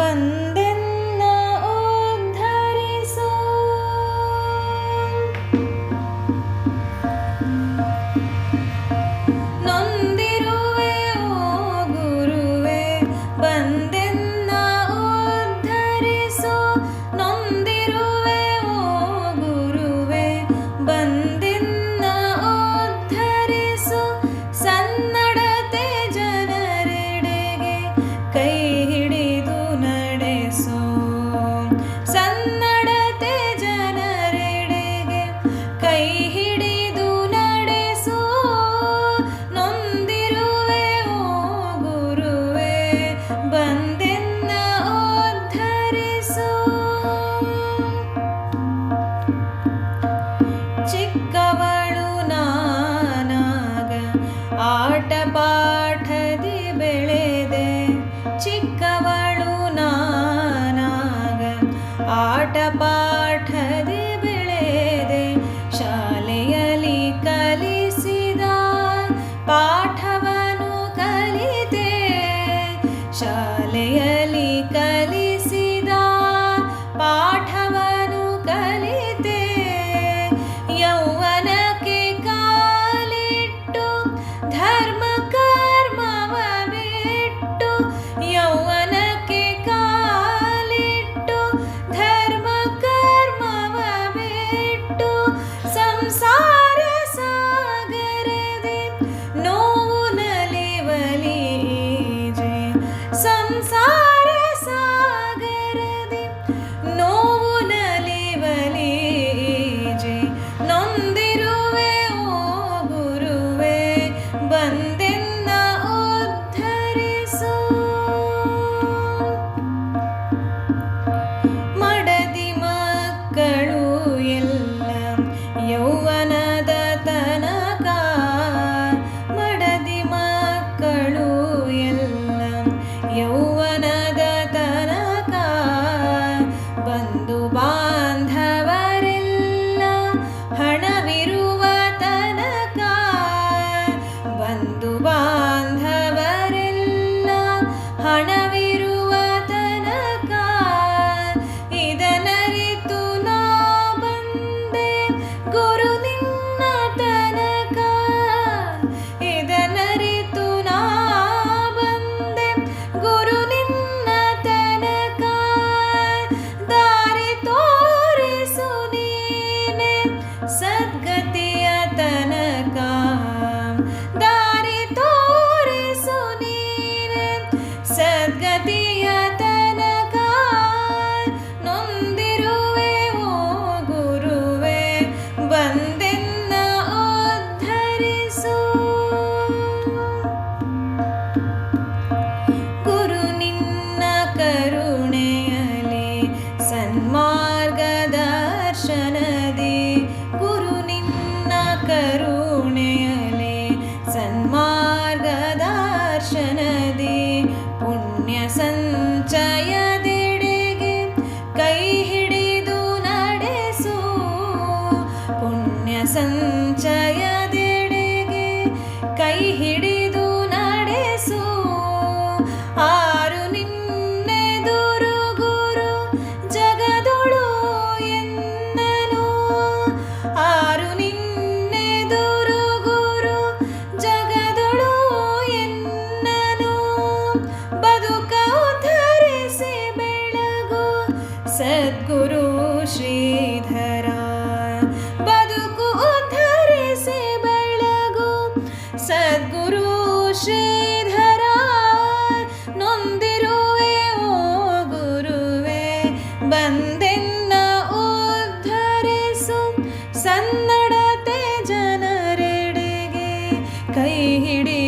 ಬಂದ Bapak. ಯೌವನದ Sadhguru. Shridhara ನೊಂದಿರುವೆ ಓ ಗುರುವೆ ಬಂದೆನ್ನ ಉದ್ಧರಿಸು ಸನ್ನಡತೆ ಜನರೆಡೆಗೆ ಕೈ ಹಿಡಿ